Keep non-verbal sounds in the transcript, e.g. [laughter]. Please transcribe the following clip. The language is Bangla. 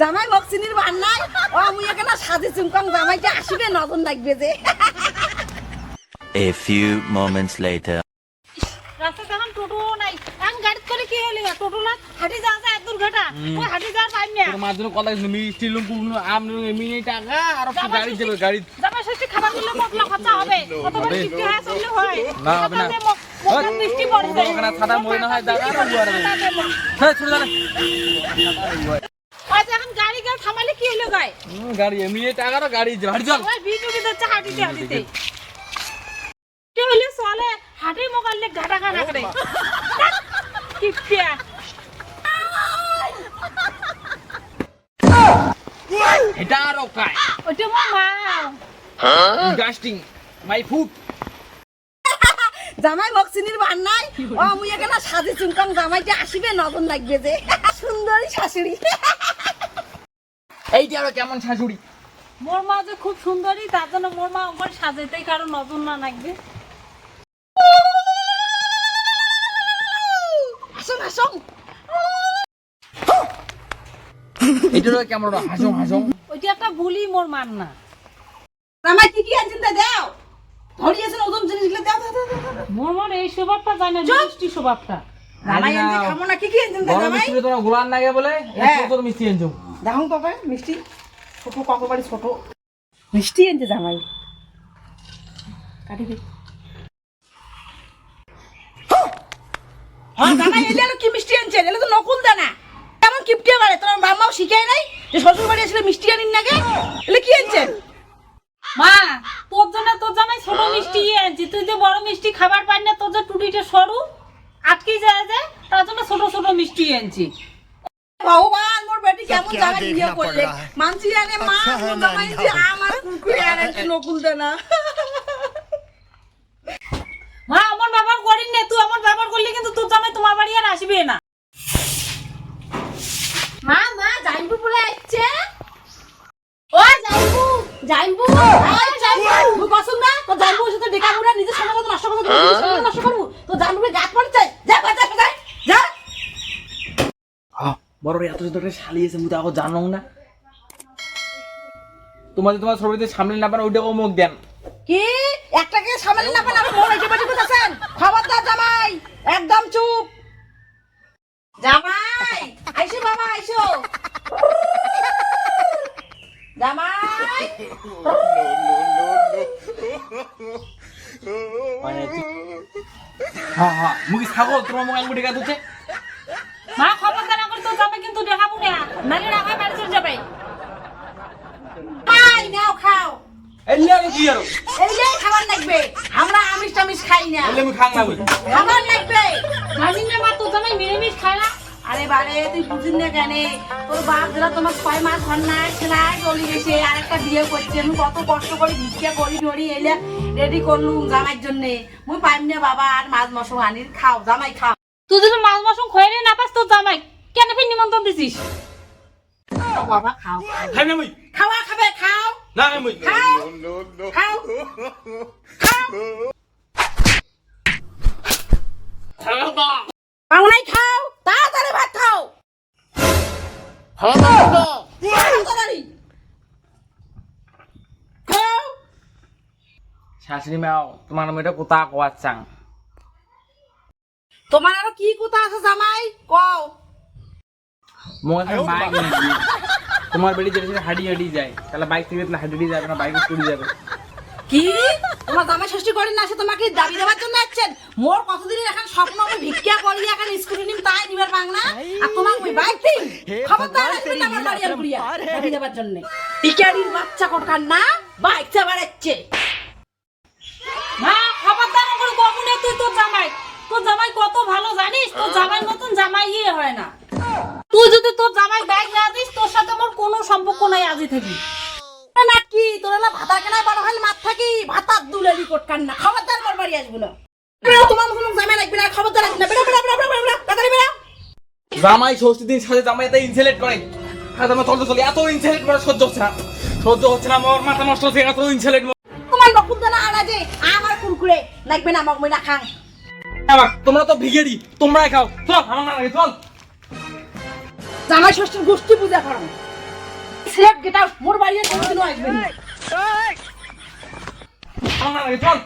জামাই ভার নাই ও মুই এখানে সাজে চুমকাম জামাইকে আসিবে নজর লাগবে যে। A few moments later. টোটো নাই। এখন গাড়ি করে কি হলি? টোটো না হাঁটি যাওয়া যায় এক দুর্ঘটনা। ওই হাঁটি যাওয়ার পাইম না তোর মাঝে কথা কিছু মিষ্টি লুকু আম এমনি টাকা আর গাড়ি দেবে গাড়ি জামাই ষষ্ঠী খাবার দিলে মশলা খরচা হবে। কতবার কিনতে হয় চললে হয়। না, হবে না। মশলা মিষ্টি পড়ে যায় ওখানে সাদা মই না দাদা হ্যাঁ গাড়ি গেল থামালে কি হলো গায় গাড়ি এমনি টাকা গাড়ি বাড়ি চল। ওই ভিডিও দিতে হাঁটিতে হাঁটিতে। কি হলে চলে হাঁটি মোকালে ঘাটা ঘাটা করে। কি পিয়া। এটা আর কায়। ওটা মা। গাস্টিং মাই ফুড জামাই মোক চিনির ভার নাই। ও মুই এখানে সাজে চুমকাম জামাইকে আসিবে নজর লাগবে যে। সুন্দরী শাশুড়ি। এইটা আর কেমন শাশুড়ি? মোর মা যে খুব সুন্দরী তার জন্য মোর মা ওপর সাজাইতেই কারও নজর না লাগবে। আসুন আসুন। এইটা কেমন হাসং হাসং ওইটা একটা বুলি মোর মান না। জামাই কি কি আনছেন তা দাও? ধরিয়েছেন ওজন জিনিসগুলো দাও দাও দাও, দাও, দাও। মোর মনে এই স্বভাবটা জানে না মিষ্টি স্বভাবটা। জামাই আনছে খাব না কি কি আনছেন তা বড় জামাই মিষ্টি তোমার গোলান লাগে বলে হ্যাঁ। মিষ্টি আনছো। দেখুন তবে মিষ্টি। ছোট কত বাড়ি ছোট। মিষ্টি জামাই। কাটি দে। হ্যাঁ জামাই এলে কি মিষ্টি আনছে এলে তো নকুল দানা। কেমন কিপটে বাড়ে তোমার বাম্মাও শিখায় নাই যে শ্বশুর বাড়ি আসলে মিষ্টি আনিন নাকি এলে কি আনছেন? মা জন্য তোর জামাই ছোট মিষ্টি আনছি তুই যে বড় মিষ্টি খাবার পাই না তোর যে টুটিটা সরু আটকে যায় যে তার জন্য ছোট ছোট মিষ্টি আনছি ভগবান মোর বেটি কেমন জামাই বিয়ে করলে? মানছি আনে মা মোর জামাই যে আমার কুকুরে আনে নকুল দানা। মা আমার ব্যবহার করিস না তুই আমার ব্যবহার করলে কিন্তু তোর জামাই তোমার বাড়ি আর আসবে না। মা মা বলে আসছে। ও জাইবু আয় জাইবু মুই কসম না তো জাইবু সাথে ডেকা মুড়া নিজে সময় মতো নষ্ট করে দেবো নিজের সময় নষ্ট করব তো জাইবু গাছ পড়ছে যা বাজা যা যা বড় এত ছোট একটা শালি আছে মুই তো এখন জানো না তোমাদের তোমার ছবিতে সামনে না পারে ওইটাকে মুখ দেন কি একটাকে সামনে না পান আপনি মোর এটে বেটে খবরদার জামাই একদম চুপ জামাই আইসো বাবা আইসো জামাই মানে হ্যাঁ হ্যাঁ মুখে ছাগল তোমার মুখ আঙুল টেকা দিচ্ছে মা খবরদার করে তোর জামাই কিন্তু দেখাবো না নালে রাখা বাড়ি চলে যাবে। খাই নাও খাও। এলে আমি কি আরও? যে খাবার লাগবে। আমরা আমিষ টামিষ খাই না। এলে আমি খাং না বই খাবার লাগবে। না মা তোর জামাই নিরামিষ খায় না। আরে বারে তুই বুঝিস না কেন? তোর বাপ যারা তোমার ছয় মাস ঘর না সেলাই চলে গেছে আর একটা বিয়ে করছে। আমি কত কষ্ট করে ভিক্ষা করি ধরি এলে রেডি করলুম জামাইয়ের জন্য। মুই পাইম না বাবা আর মাছ মশো আনির খাও জামাই খাও। তুই যদি মাছ মাসুম খোয়ারে না পাস তোর জামাই কেন ফির নিমন্ত্রণ দিছিস? বাবা খাও খাই না মুই। খাওয়া খাবে খাও। না না মুই। খাও। খাও। [laughs] খাও। খাও শাশুড়ি মাও তোমার মেয়েটা কোথা কোয়াচ্ছাং? তোমার আরও কি কথা আছে জামাই? কও। এখন বাইক তোমার বেড়ি যেটা হাড়ি হাড়ি যায়। তাহলে বাইক থেকে হাডি হাডি যাবে না বাইক চড়ে যাবে। কি? তোমার জামাই ষষ্ঠী করেন না সে তোমাকে দাবি দেওয়ার জন্য আসছেন মোর কতদিনের এখন স্বপ্ন আমি ভিক্ষা করি এখন স্কুটি নিম তাই নিবার বাংলা? আর তোমার ওই বাইক দিন খবরদার আসবে না আমার বাড়ি আর ঘুরিয়া দাবি দেওয়ার জন্য। টিকারির বাচ্চা কোটকার না বাইক চাবাড়াচ্ছে মা খবরদার না করে তুই তোর জামাই। তোর জামাই কত ভালো জানিস? তোর জামাই মতন জামাই ইয়ে হয় না। তুই যদি তোর জামাই ব্যাগ না দিস তোর সাথে আমার কোনো সম্পর্ক নাই আজই থাকি। না কি তোর না ভাতা কেনায় বড় হল মাত থাকি ভাতার কোটকার না। খবরদার মোর বাড়ি আসব না। তোমার মতন জামাই লাগবে না খবরদার আসবে না। বেরো বেরো বেরো বেরো তাড়াতাড়ি জামাই ষষ্ঠী দিন সাথে জামাই এত ইনসেলেট করে। আমার চলতে চলে এত ইনসেলেট করে সহ্য হচ্ছে না। সহ্য হচ্ছে না আমার মাথা নষ্ট হচ্ছে এত ইনসেলেট তোমার নকুল দানা আনা যে আমার কুরকুরে লাগবে না আমাকে মই না খাং তোমরা তো ভিগেরি তোমরাই খাও। চল আমার না লাগে চল। জামাই ষষ্ঠীর গোষ্ঠী পূজা করো। সিলেট গেট আউট মোর বাড়িতে কোনোদিনও আসবে না। চল